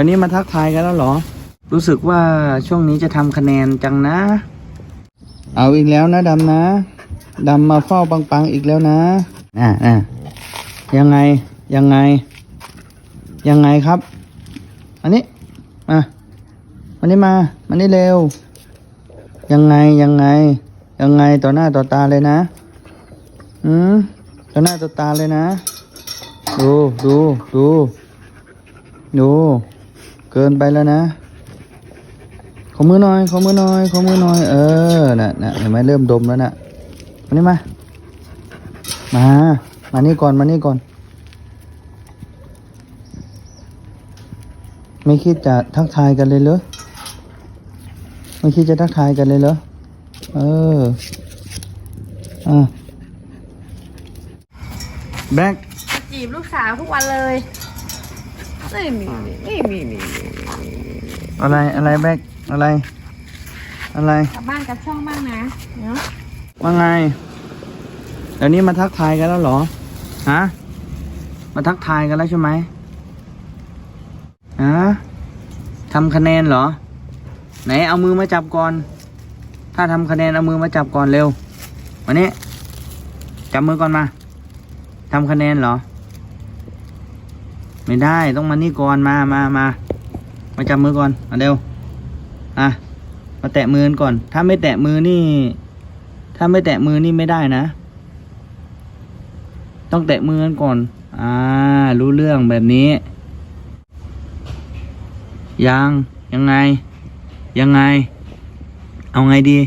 ดี๋ยวนี้มาทักทายกันแล้วเหรอ รู้สึกว่าช่วงนี้จะทำคะแนนจังนะ เอาอีกแล้วนะดำนะดำมาเฝ้าปังปังๆอีกแล้วนะน่ะน่ะยังไงยังไง ยังไงครับ อันนี้มาวันนี้มามันนี้เร็ว ยังไงยังไง ยังไงต่อหน้าต่อตาเลยนะอืมต่อหน้าต่อตาเลยนะ ดูดูดูดู เกินไปแล้วนะขอมือหน่อยขอมือหน่อยขอมือหน่อยเออน่ะน่ะเห็นไหมเริ่มดมแล้วน่ะมานี่มามามานี่ก่อนมานี่ก่อน ไม่คิดจะทักทายกันเลยเหรอไม่คิดจะทักทายกันเลยเหรอเอออะแบ็คจีบลูกสาวทุกวันเลย ไม่มีไม่มีไม่มีอะไรอะไรแบ็คอะไร อะไรกลับบ้านกลับช่องบ้างนะเนาะว่าไงเดี๋ยวนี้มาทักทายกันแล้วเหรอฮะมาทักทายกันแล้วใช่ไหมฮะทำคะแนนเหรอ ไหนเอามือมาจับก่อน ถ้าทำคะแนนเอามือมาจับก่อนเร็ววันนี้จับมือก่อนมาทำคะแนนเหรอ ไม่ได้ต้องมานี่ก่อนมามามามาจับมือก่อนมาเร็วอะมาแตะมือก่อน ถ้าไม่แตะมือนี่ ถ้าไม่แตะมือนี่ไม่ได้นะ ต้องแตะมือนก่อน อ่า รู้เรื่องแบบนี้ ยังยังไง ยังไง เอาไงดี